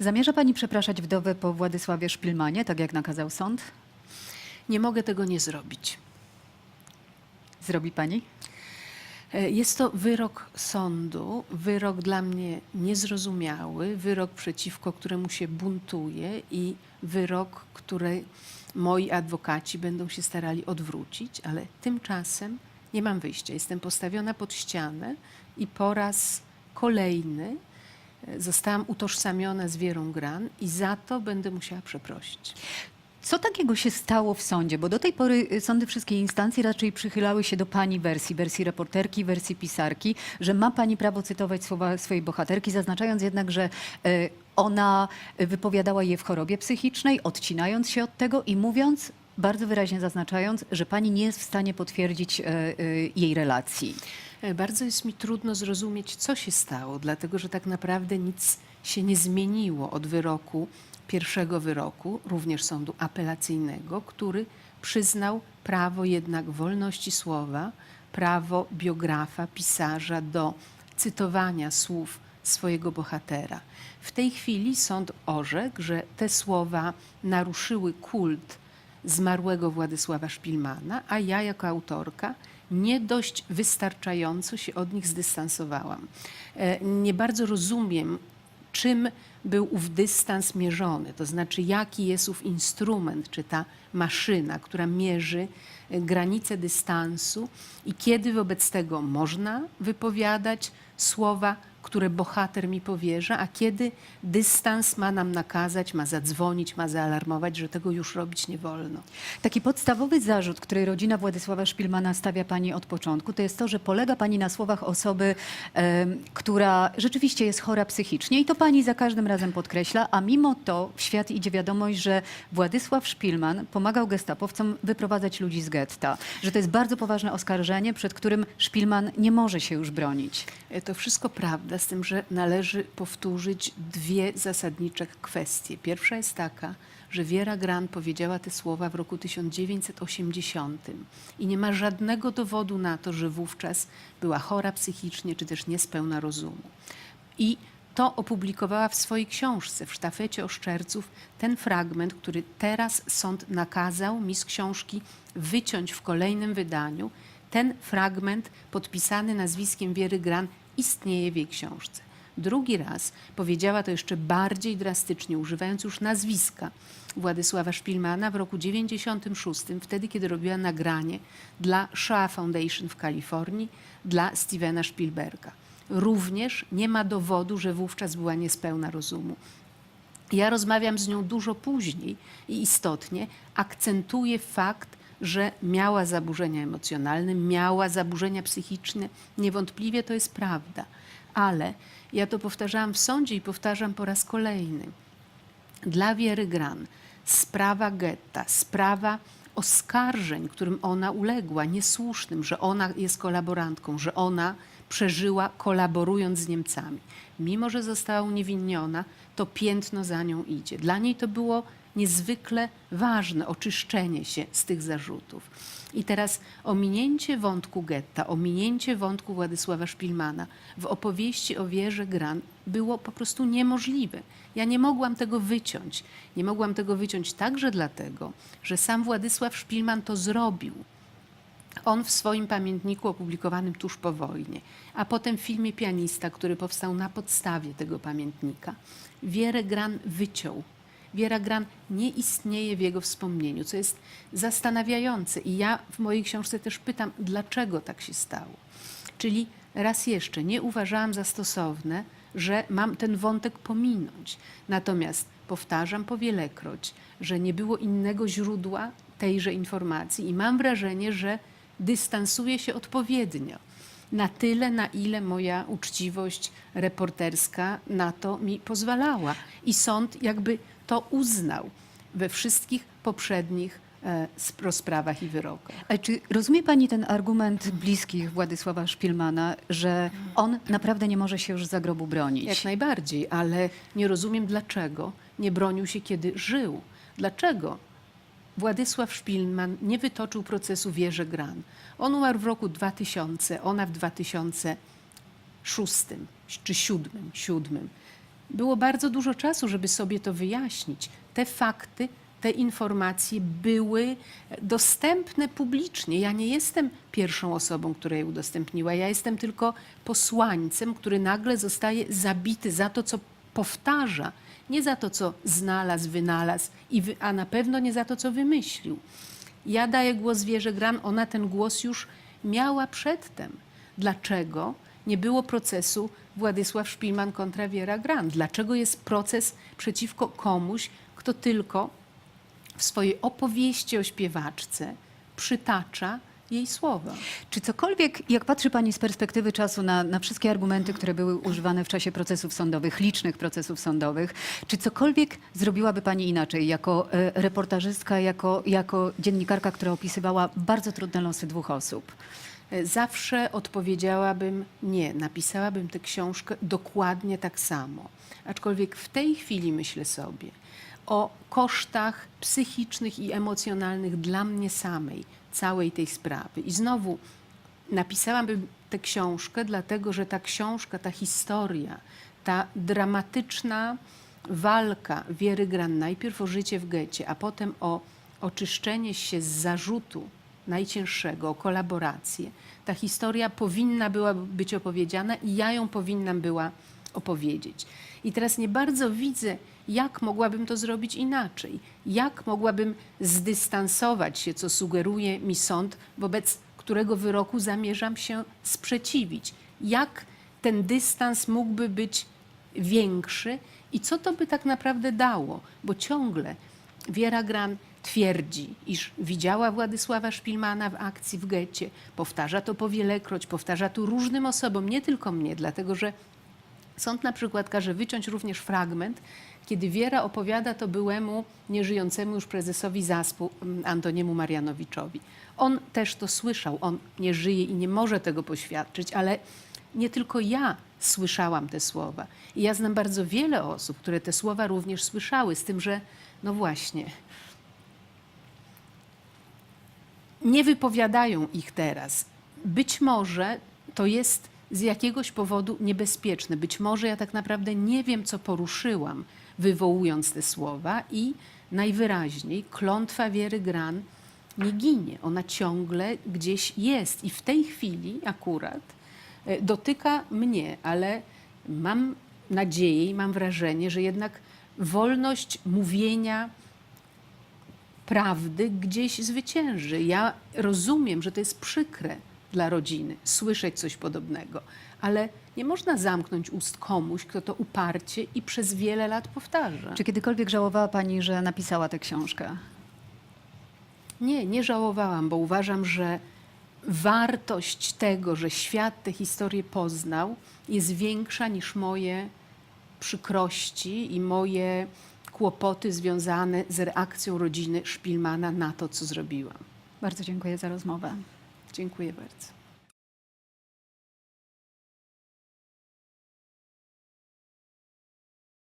Zamierza pani przepraszać wdowę po Władysławie Szpilmanie, tak jak nakazał sąd? Nie mogę tego nie zrobić. Zrobi pani? E, Jest to wyrok sądu, wyrok dla mnie niezrozumiały, wyrok przeciwko któremu się buntuję i wyrok, który moi adwokaci będą się starali odwrócić, ale tymczasem nie mam wyjścia. Jestem postawiona pod ścianę i po raz kolejny zostałam utożsamiona z Wierą Gran i za to będę musiała przeprosić. Co takiego się stało w sądzie? Bo do tej pory y, sądy wszystkie instancji raczej przychylały się do pani wersji, wersji reporterki, wersji pisarki, że ma pani prawo cytować słowa swojej bohaterki, zaznaczając jednak, że y, ona wypowiadała je w chorobie psychicznej, odcinając się od tego i mówiąc, bardzo wyraźnie zaznaczając, że pani nie jest w stanie potwierdzić y, y, jej relacji. E, Bardzo jest mi trudno zrozumieć, co się stało, dlatego że tak naprawdę nic się nie zmieniło od wyroku, pierwszego wyroku, również sądu apelacyjnego, który przyznał prawo jednak wolności słowa, prawo biografa, pisarza do cytowania słów swojego bohatera. W tej chwili sąd orzekł, że te słowa naruszyły kult zmarłego Władysława Szpilmana, a ja jako autorka nie dość wystarczająco się od nich zdystansowałam. E, Nie bardzo rozumiem, czym był ów dystans mierzony, to znaczy jaki jest ów instrument, czy ta maszyna, która mierzy e, granice dystansu i kiedy wobec tego można wypowiadać słowa, które bohater mi powierza, a kiedy dystans ma nam nakazać, ma zadzwonić, ma zaalarmować, że tego już robić nie wolno. Taki podstawowy zarzut, który rodzina Władysława Szpilmana stawia pani od początku, to jest to, że polega pani na słowach osoby, która rzeczywiście jest chora psychicznie i to pani za każdym razem podkreśla, a mimo to w świat idzie wiadomość, że Władysław Szpilman pomagał gestapowcom wyprowadzać ludzi z getta, że to jest bardzo poważne oskarżenie, przed którym Szpilman nie może się już bronić. E, To wszystko prawda, z tym, że należy powtórzyć dwie zasadnicze kwestie. Pierwsza jest taka, że Wiera Gran powiedziała te słowa w roku 1980 i nie ma żadnego dowodu na to, że wówczas była chora psychicznie czy też niespełna rozumu. I to opublikowała w swojej książce, w sztafecie oszczerców, ten fragment, który teraz sąd nakazał mi z książki wyciąć w kolejnym wydaniu. Ten fragment podpisany nazwiskiem Wiery Gran istnieje w jej książce. Drugi raz powiedziała to jeszcze bardziej drastycznie, używając już nazwiska Władysława Szpilmana w roku 96, wtedy kiedy robiła nagranie dla Shaw Foundation w Kalifornii dla Stevena Spielberga. Również nie ma dowodu, że wówczas była niespełna rozumu. Ja rozmawiam z nią dużo później i istotnie akcentuję fakt, że miała zaburzenia emocjonalne, miała zaburzenia psychiczne. Niewątpliwie to jest prawda, ale ja to powtarzałam w sądzie i powtarzam po raz kolejny. Dla Wiery Gran sprawa getta, sprawa oskarżeń, którym ona uległa, niesłusznym, że ona jest kolaborantką, że ona przeżyła kolaborując z Niemcami. Mimo, że została uniewinniona, to piętno za nią idzie. Dla niej to było niezwykle ważne oczyszczenie się z tych zarzutów. I teraz ominięcie wątku getta, ominięcie wątku Władysława Szpilmana w opowieści o wierze Gran było po prostu niemożliwe. Ja nie mogłam tego wyciąć. Nie mogłam tego wyciąć także dlatego, że sam Władysław Szpilman to zrobił. On w swoim pamiętniku opublikowanym tuż po wojnie, a potem w filmie Pianista, który powstał na podstawie tego pamiętnika, Wierę Gran wyciął. Wiera Gran nie istnieje w jego wspomnieniu, co jest zastanawiające. I ja w mojej książce też pytam, dlaczego tak się stało. Czyli raz jeszcze, nie uważałam za stosowne, że mam ten wątek pominąć. Natomiast powtarzam powielekroć, że nie było innego źródła tejże informacji i mam wrażenie, że dystansuję się odpowiednio. Na tyle, na ile moja uczciwość reporterska na to mi pozwalała. I sąd jakby to uznał we wszystkich poprzednich e, rozprawach i wyrokach. A czy rozumie pani ten argument bliskich Władysława Szpilmana, że on naprawdę nie może się już za grobu bronić? Jak najbardziej, ale nie rozumiem, dlaczego nie bronił się, kiedy żył. Dlaczego Władysław Szpilman nie wytoczył procesu Wierze Gran? On umarł w roku 2000, ona w 2006 czy 2007. 7. było bardzo dużo czasu, żeby sobie to wyjaśnić. Te fakty, te informacje były dostępne publicznie. Ja nie jestem pierwszą osobą, która je udostępniła. Ja jestem tylko posłańcem, który nagle zostaje zabity za to, co powtarza. Nie za to, co znalazł, wynalazł, a na pewno nie za to, co wymyślił. Ja daję głos Wierze Gran, ona ten głos już miała przedtem. Dlaczego nie było procesu Władysław Szpilman kontra Wiera Gran? Dlaczego jest proces przeciwko komuś, kto tylko w swojej opowieści o śpiewaczce przytacza jej słowa? Czy cokolwiek, jak patrzy Pani z perspektywy czasu na, na wszystkie argumenty, które były używane w czasie procesów sądowych, licznych procesów sądowych, czy cokolwiek zrobiłaby Pani inaczej jako e, reportażystka, jako, jako dziennikarka, która opisywała bardzo trudne losy dwóch osób? E, Zawsze odpowiedziałabym nie, napisałabym tę książkę dokładnie tak samo. Aczkolwiek w tej chwili myślę sobie o kosztach psychicznych i emocjonalnych dla mnie samej całej tej sprawy. I znowu napisałabym tę książkę, dlatego że ta książka, ta historia, ta dramatyczna walka Wiery Gran najpierw o życie w getcie, a potem o oczyszczenie się z zarzutu najcięższego, o kolaborację. Ta historia powinna była być opowiedziana i ja ją powinnam była opowiedzieć. I teraz nie bardzo widzę, jak mogłabym to zrobić inaczej. Jak mogłabym zdystansować się, co sugeruje mi sąd, wobec którego wyroku zamierzam się sprzeciwić. Jak ten dystans mógłby być większy i co to by tak naprawdę dało? Bo ciągle Wiera Gran twierdzi, iż widziała Władysława Szpilmana w akcji w getcie. Powtarza to powielekroć, powtarza to różnym osobom, nie tylko mnie, dlatego że Sąd na przykład każe wyciąć również fragment, kiedy Wiera opowiada to byłemu, nieżyjącemu już prezesowi zaspu mm, Antoniemu Marianowiczowi. On też to słyszał, on nie żyje i nie może tego poświadczyć, ale nie tylko ja słyszałam te słowa. I ja znam bardzo wiele osób, które te słowa również słyszały, z tym, że no właśnie, nie wypowiadają ich teraz. Być może to jest z jakiegoś powodu niebezpieczne. Być może ja tak naprawdę nie wiem, co poruszyłam, wywołując te słowa, i najwyraźniej klątwa wiery Gran nie ginie. Ona ciągle gdzieś jest. I w tej chwili akurat e, dotyka mnie, ale mam nadzieję i mam wrażenie, że jednak wolność mówienia, prawdy gdzieś zwycięży. Ja rozumiem, że to jest przykre dla rodziny słyszeć coś podobnego, ale nie można zamknąć ust komuś, kto to uparcie i przez wiele lat powtarza. Czy kiedykolwiek żałowała Pani, że napisała tę książkę? Nie, nie żałowałam, bo uważam, że wartość tego, że świat tę historię poznał, jest większa niż moje przykrości i moje kłopoty związane z reakcją rodziny Szpilmana na to, co zrobiłam. Bardzo dziękuję za rozmowę. Dziękuję bardzo.